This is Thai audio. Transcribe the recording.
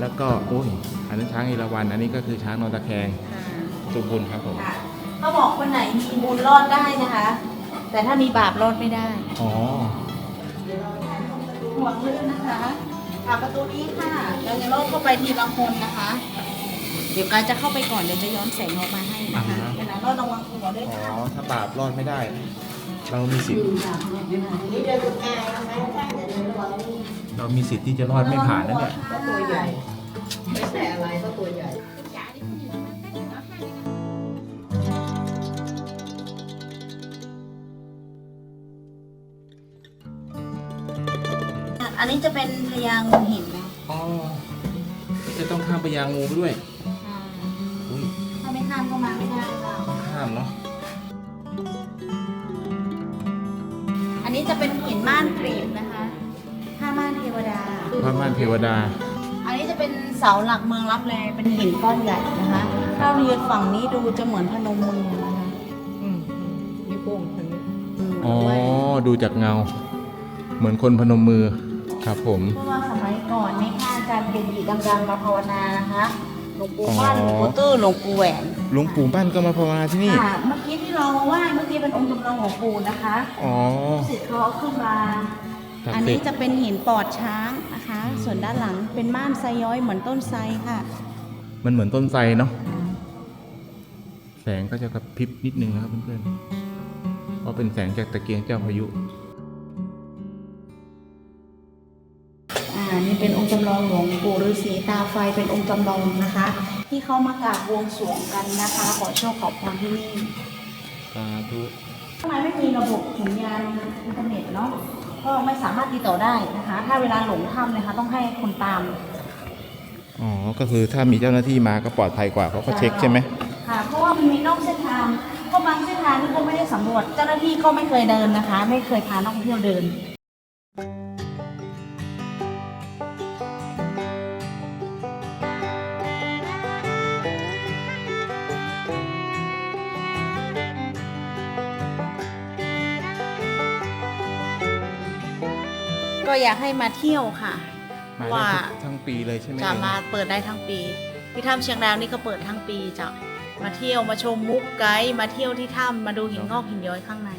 แล้วก็โอ้ยอันนั้นช้างเอราวัณอันนี้ก็คือช้างนอนตะแคงค่ะสุบุญครับผมค่ะเขาบอกคนไหนมีบุญรอดได้นะคะ แต่ถ้ามีบาปรอดไม่ได้อ๋อห่วงลื่นนะคะค่ะประตูนี้ค่ะเราจะลอดเข้าไปทีละคนนะคะ เดี๋ยวการจะเข้าไปก่อนเดี๋ยวจะย้อนแสงออกมาให้นะคะเวลารอดระวังหัวด้วยอ๋อค่ะถ้าบาปรอดไม่ได้ เรามีสิทธิ์เรามีสิทธิ์ที่จะรอดไม่ผ่านนะเนี่ยก็ตัวใหญ่ ตัวใหญ่อันนี้จะเป็นพญางูหินนะอ๋อจะต้องข้ามไปยางงูไปด้วยอ่าอุ้ยถ้าไม่ข้ามก็มาไม่ได้ค่ะต้องข้ามเนาะอันนี้จะเป็นหินม่านกรีบนะคะผ้าม่านเทวดาพระม่านเทวดาอันนี้จะ เป็นเสาหลักเมืองรับแลเป็นหินก้อนใหญ่นะคะ ถ้าเรียนฝั่งนี้ดูจะเหมือนพนมมือนะคะอืมนิ้วโป้งทางนี้อ๋อดูจากเงา เหมือนคนพนมมือครับผม เพราะว่าสมัยก่อนในข้าอาจารย์เป็นดีดังๆมาภาวนานะคะหลวงปู่มั่นหลวงปู่ตื้อหลวงปู่แหวนหลวงปู่บ้านก็มาภาวนาที่นี่ ค่ะเมื่อกี้ที่เราไหว้เมื่อกี้เป็นองค์จำลองหลวงปู่นะคะ อ๋อ สิทธิ์เขาเอาขึ้นมาศัก อันดิ์สินี้ทธิ์จะเป็นหินปอดช้างนะคะ ส่วนด้านหลังเป็นม่านไซย้อยเหมือนต้นไทรค่ะ มันเหมือนต้นไทรเนาะแสงก็จะกระพริบนิดนึงนะครับเพื่อนๆเพราะเป็นแสงจากตะเกียงเจ้าพายุอ่านี่เป็นองค์จำลองหลวงปู่ฤาษีตาไฟเป็นองค์จำลองนะคะ ที่เขามากราบบวงสรวงกันนะคะ ขอโชคขอพรที่นี่สาธุทำไมไม่มีระบบสัญญาณอินเทอร์เน็ตเนาะ ก็ไม่สามารถติดต่อได้นะคะ ถ้าเวลาหลงถ้ำนะคะ ต้องให้คนตามอ๋อ ก็คือถ้ามีเจ้าหน้าที่มาก็ปลอดภัยกว่าเขาก็เช็คใช่ไหมค่ะ เพราะว่ามันมีนอกเส้นทางเพราะบางเส้นทางที่เขาไม่ได้สำรวจ เจ้าหน้าที่ก็ไม่เคยเดินนะคะ ไม่เคยพานักท่องเที่ยวเดิน ก็อยากให้มาเที่ยวค่ะ มาได้ว่าทั้งปีเลยใช่ไหมจะมาเปิดได้ทั้งปี ที่ถ้ำเชียงดาวนี่ก็เปิดทั้งปีจ้ะมาเที่ยวมาชมมุกไกด์มาเที่ยวที่ถ้ำมาดูหินงอกหินย้อยข้างใน